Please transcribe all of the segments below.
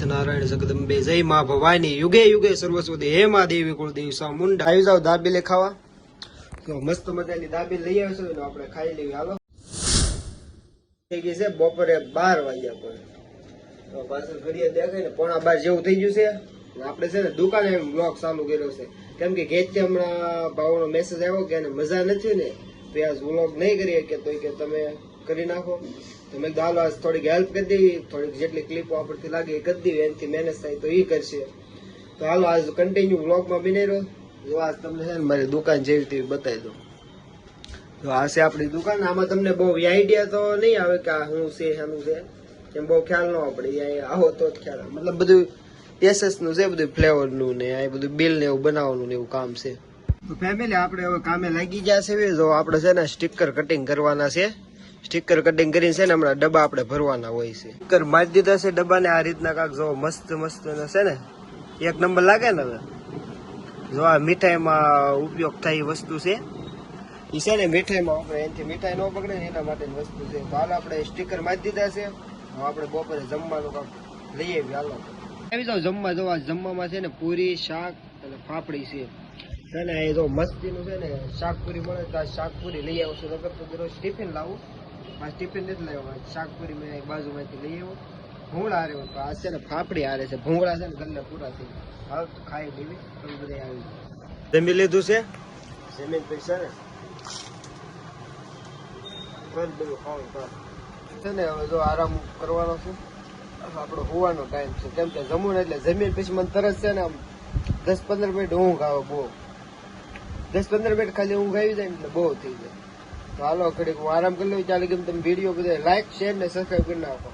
નારાયણ જગદંબે જય મા ભવાની યુગે યુગે સર્વસ્વતી હે મા દેવી કુળદેવી સા મુંડા. આવી જાવ દાબેલે ખાવા. તો મસ્ત મજાની દાબી લઈ આવશો ને આપણે ખાઈ લેવી હાલો. થઈ ગઈ છે બપોરે બાર વાગ્યા પર. તો પાછળ ઘડીએ દેખાય ને પોણા બાર જેવું થઈ ગયું છે. આપણે છે ને દુકાને બ્લોગ ચાલુ કર્યો છે. કેમ કે ઘેરથી હમણાં ભાવનો મેસેજ આવ્યો કે એને મજા નથી ને તો આજ વ્લોગ નહીં કરીએ કે તો કે તમે કરી નાખો. તો મેં કીધું આજ થોડીક હેલ્પ કરી દેવી થોડીક જેટલી ક્લિપો આપણથી લાગે એ કરી દેવી એનાથી મેનેજ થાય તો એ કરશે. તો હાલો, આજ કન્ટિન્યુ બ્લોગમાં બની રહ્યો. જો આજ તમને છે ને મારી દુકાન જેવી તેવી બતાવી દઉં. તો આ છે આપણી દુકાન, આમાં તમને બહુ આઈડિયા તો નહીં આવે કે આ શું છે શાનું છે. એમ બહુ ખ્યાલ ન પડે આવો તો જ ખ્યાલ મતલબ બધું એસએસનું છે, બધું ફ્લેવરનું ને આ બધું બિલ ને એવું બનાવવાનું ને એવું કામ છે. તો ફેમિલી આપણે હવે કામે લાગી ગયા છે, જો આપણે છે ને સ્ટીકર કટિંગ કરવાના છે. સ્ટીકર કટિંગ કરીને છે ને હમણાં ડબ્બા આપણે ભરવાના હોય છે. સ્ટીકર મારી દીધા છે ડબ્બાને આ રીતના કાંક જો મસ્ત મસ્ત છે ને એક નંબર લાગે ને હવે. જો આ મીઠાઈમાં ઉપયોગ થાય એ વસ્તુ છે. ઈ છે ને મીઠાઈમાં આપણે એનાથી મીઠાઈ ન પકડે ને એના માટેની વસ્તુ છે. તો હાલ આપણે સ્ટીકર મારી દીધા છે. હવે આપણે બપોરે જમવાનું કાંક લઈ આવી હાલો. આવી જાઓ જમવા જવા જમવામાં છે ને પૂરી શાક અને ફાફડી છે. છે ને એ જો મસ્તીનું છે ને શાકપુરી મળે તો આ શાક લઈ આવું છું નગર તો દરરોજ ટિફિન લાવું. આ ટિફિન નથી લાવ્યો શાકપુરી શાક પૂરી મેં અહીં બાજુમાંથી લઈ આવ્યો. ભૂંગળા હારે તો આ છે ને ફાફડી હારે છે. ભૂંગળા છે ને ગલ્લે પૂરા થઈ હવે તો ખાઈ લેવી તમે બધા આવી જમી લીધું છે? જમીન પૈસા ને. બંધ બધું ખાવું છે ને હવે જો આરામ કરવાનો છું. આપણો હોવાનો ટાઈમ છે. કેમ કે જમવું એટલે જમીન પછી મને તરત છે ને આમ. દસ પંદર મિનિટ ઊંઘ આવે બહુ. દસ પંદર મિનિટ ખાલી ઊંઘ આવી જાય ને એટલે બહુ થઈ જાય. તો હાલો ઘડીક હું આરામ કરી લઉં ચાલે કેમ તમે વીડિયો બધા લાઈક શેર ને સબસ્ક્રાઈબ કરી નાખો.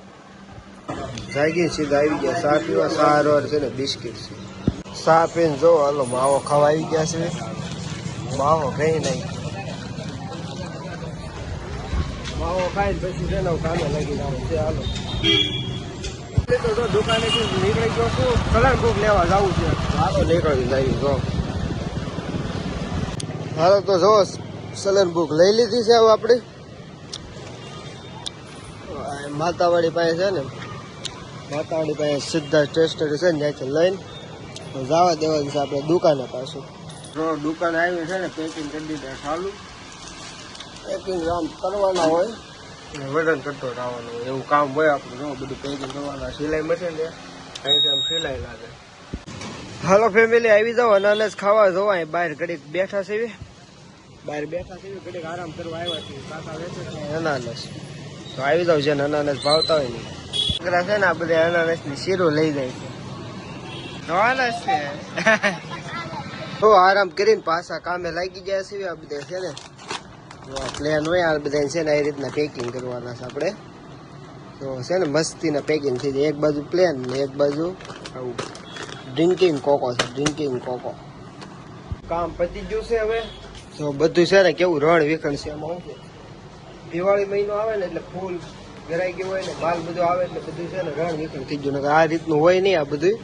જાગી સીધા આવી ગયા સા પીવા ચા છે ને બિસ્કિટ છે. સા પીને જો હાલો માવો ખાવા આવી ગયા છે. માવો કઈ નહીં. માવો ખાઈને પછી છે ને કામે લાગી જાઉં. છે હાલો. તો જો દુકાનેથી નીકળી ગયો છું કલર બુક લેવા જવું છે. હાલો નીકળી જાય જો. હાલો તો જો સલન બુક લઈ લીધી છે હવે આપણી. માતાવાડી પાસે છે ને માતાવાડી પાસે સીધા સ્ટેશનરી છે ને ત્યાંથી લઈને જવા દેવાનું છે આપણે દુકાને પાછું. દુકાન આવી છે ને પેકિંગ કરી દીધા ચાલુ. પેકિંગ આમ કરવાના હોય. અને વજન કરતો રહેવાનું હોય એવું કામ હોય આપણું. જો બધું પેકિંગ કરવાના સિલાઈ મશીન છે. અહીંથી આમ સિલાઈ લાગે. હાલો ફેમિલી આવી જાઓ અનાનસ ખાવા જવાય બહાર ઘડીક બેઠા છે. બહાર બેઠા છે, ઘડીક આરામ કરવા આવ્યા છે કાકા વેચે છે અનાનસ. તો આવી જાવ છે અનાનસ ભાવતા હોય ને. છોકરા છે ને, આ બધા અનાનસની શીરો લઈ જાય છે. અનાનસ છે. તો આરામ કરીને પાછા કામે લાગી ગયા છે આ બધા છે ને. પ્લેન હોય, આ બધા છે ને એ રીતના પેકિંગ કરવાના છે આપણે. તો છે ને, મસ્તીના પેકિંગ થઈ જાય. એક બાજુ પ્લેન ને એક બાજુ આવું ડ્રિંકિંગ કોકો છે ડ્રિંકિંગ કોકો કામ પતી ગયું છે હવે. તો બધું છે ને કેવું રણ વિખણ છે એમાં શું દિવાળી મહિનો આવે ને એટલે ફૂલ ગરાઈ ગયું હોય ને માલ બધું આવે એટલે બધું છે ને રણ વિખણ થઈ ગયું. આ રીતનું હોય નહીં આ બધું.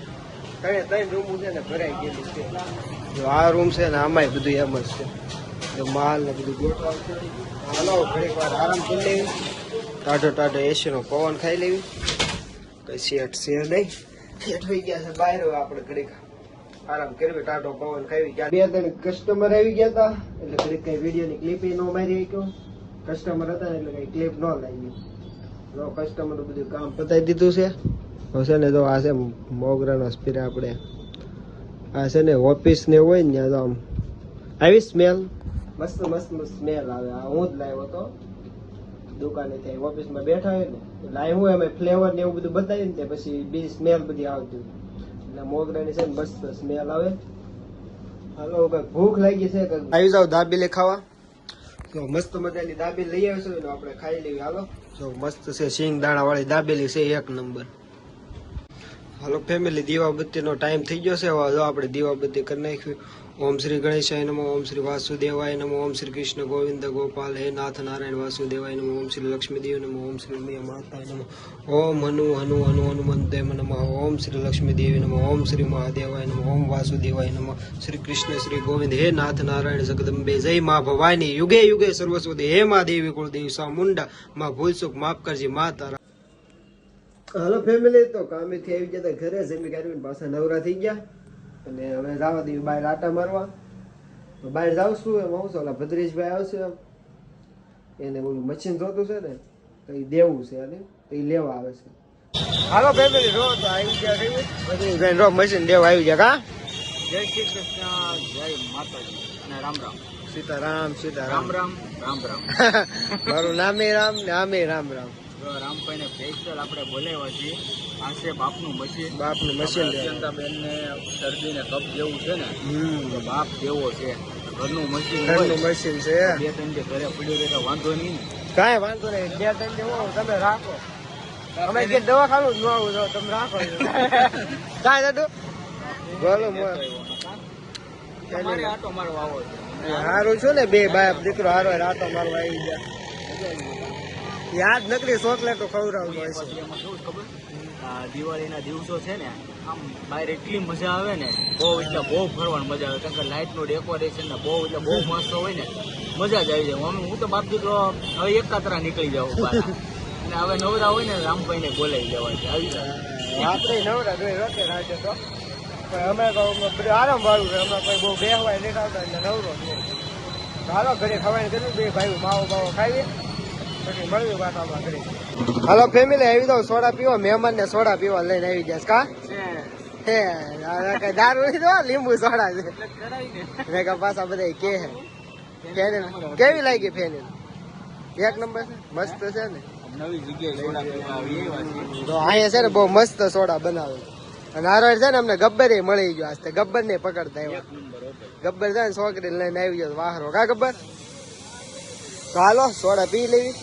ત્રણે ત્રણ રૂમ છે ને ભરાઈ ગયેલું છે. જો આ રૂમ છે ને આમાંય બધું એમ જ છે. જો માલ ને બધું ગોઠવાય છે હાલો, ઘડીક વાર આરામ કરી લેવી. ટાઢો ટાઢો એસી નો પવન ખાઈ લેવી. કઈ શેઠ છે નહીં. શેઠ થઈ ગયા છે બહાર આપણે ઘડીક. આરામ કરવી ટાઢો પવન ખાવી ગયા. બે ત્રણ કસ્ટમર આવી ગયા હતા, એટલે ઘડીક કઈ વીડિયો ની ક્લિપ ન મારી શક્યો. કસ્ટમર હતા એટલે કઈ ક્લિપ ન લાગી નો કસ્ટમર બધું કામ પતાવી દીધું છે. હશે ને તો આ છે મોગરાનો સ્પીર આપણે. આ છે ને ઓફિસ ને હોય ને તો આમ આવી સ્મેલ મસ્ત મસ્ત સ્મેલ આવે. આ હું જ લાવ્યો હતો. દુકાને ત્યાં ઓફિસમાં બેઠા હોય ને લાવ્યું એમાં ફ્લેવર ને એવું બધું બતાવ્યું ને પછી બીજી સ્મેલ બધી આવતી એટલે મોગરાની છે ને મસ્ત સ્મેલ આવે. હાલો કંઈક ભૂખ લાગી છે આવી જાવ દાબેલી ખાવા. તો મસ્ત મજાની દાબેલી લઈ આવશો આપણે ખાઈ લેવી. હાલો. જો મસ્ત છે સિંગ દાણા વાળી દાબેલી છે એક નંબર. હાલો ફેમિલી દીવાબત્તીનો ટાઈમ થઈ ગયો છે. હવે આપણે દીવાબત્તી કરી નાખ્યું ઓમ શ્રી ગણેશાય નમો, ઓમ શ્રી વાસુદેવાય નમો, ઓમ શ્રી કૃષ્ણ ગોવિંદ ગોપાલ, હે નાથ નારાયણ વાસુદેવાય નમો, ઓમ શ્રી લક્ષ્મીદેવ નમો, ઓમ શ્રી ઉમિયા માતાય નમો, ઓમ હનુ હનુ હનુ હનુમંતે નમઃ, ઓમ શ્રી લક્ષ્મીદેવી નમો, ઓમ શ્રી મહાદેવાય નમો, ઓમ વાસુદેવાય નમઃ, શ્રી કૃષ્ણ શ્રી ગોવિંદ, હે નાથ નારાયણ જગદંબે, જય મા ભવાની, યુગે યુગે સર્વસ્વતી હે મા દેવી કુળદેવી, સા મુંડા, મા ભૂલ સુખ માફ કરજી, મા તારા હાલો ફેમિલી તો કામેથી આવી ગયા તા ઘરે જમી કાઢીને પાછા નવરા થઈ ગયા. અને હવે જવા દઈએ બહાર આટા મારવા. તો બહાર જાઉં છું એમ આવશું ઓલા ભદ્રેશભાઈ આવશે એમ. એને ઓલું મશીન જોતું છે ને તો એ દેવું છે અને તો એ લેવા આવે છે. હાલો ફેમિલી રો તો આવી ગયા છે. રો મશીન દેવા આવી ગયા કા? જય શ્રી કૃષ્ણ જય માતાજી. અને રામ રામ. સીતારામ સીતારામ. રામ રામ રામ રામ. મારું નામે રામ ને આમે રામ રામ. જો રામભાઈ સ્પેશિયલ આપણે બોલાવ્યા છીએ આ છે બાપનું મશીન બાપનું મશીન લેવા શરદીને કપ જેવું છે ને તો બાપ જેવો છે. ઘરનું મશીન ઘરનું મશીન છે. બે ત્રણ જે ઘરે પડ્યું રહે તો વાંધો નહીં કાંઈ વાંધો નહીં. બે ત્રણ જેવો તમે રાખો. અમે જે દવાખાનું જ ન આવું તમે રાખો. કાંઈ દાદુ બોલો સારું આટો મારો આવો છે. હારું છું ને બે બાપ દીકરો હારો રાતો મારવા આવી ગયા. યાદ નકરી ચોકલેટો ખવડાવતો હોય છે. દિવાળીના દિવસો છે ને આમ બહાર એટલી મજા આવે ને બહુ એટલે બહુ ફરવાની મજા આવે. કારણ કે લાઇટનું ડેકોરેશન ને બહુ એટલે બહુ મસ્ત હોય ને મજા જ આવી જાય. હું હું તો બાપ દીકરો હવે એક કાતરા નીકળી જાઉં અને હવે નવરા હોય ને રામભાઈને બોલાવી જવાય છે. આવી જાય. આપણે નવરા જોઈ રોકે રાજે તો. અમે તો આરામ વાળું છે. અમે કોઈ બહુ બેહવાય આવતા એટલે નવરો. હાલો ઘરે ખવાય કર્યું બે ભાઈ માવો બાવો ખાવી પછી મળવી હાલો ફેમિલી આવી દઉં સોડા પીવો મહેમાન ને સોડા પીવા લઈને આવી જાય કા? હે આ કઈ દારૂ નહીં તો લીંબુ સોડા છે. મેં કા પાછા બધા કે હે ફેનિલ કેવી લાગી ફેનિલ? એક નંબર છે? મસ્ત છે ને? નવી જગ્યાએ એવા તો અહીંયા છે ને બહુ મસ્ત સોડા બનાવે. અને છે ને અમને ગબ્બર મળી ગયો આજ ગબ્બર ને પકડતા ઓકે. ગબ્બર છે ને છોકરી લઈને આવી ગયો વાહરો. કા ગબ્બર? તો હાલો સોડા પી લેવી.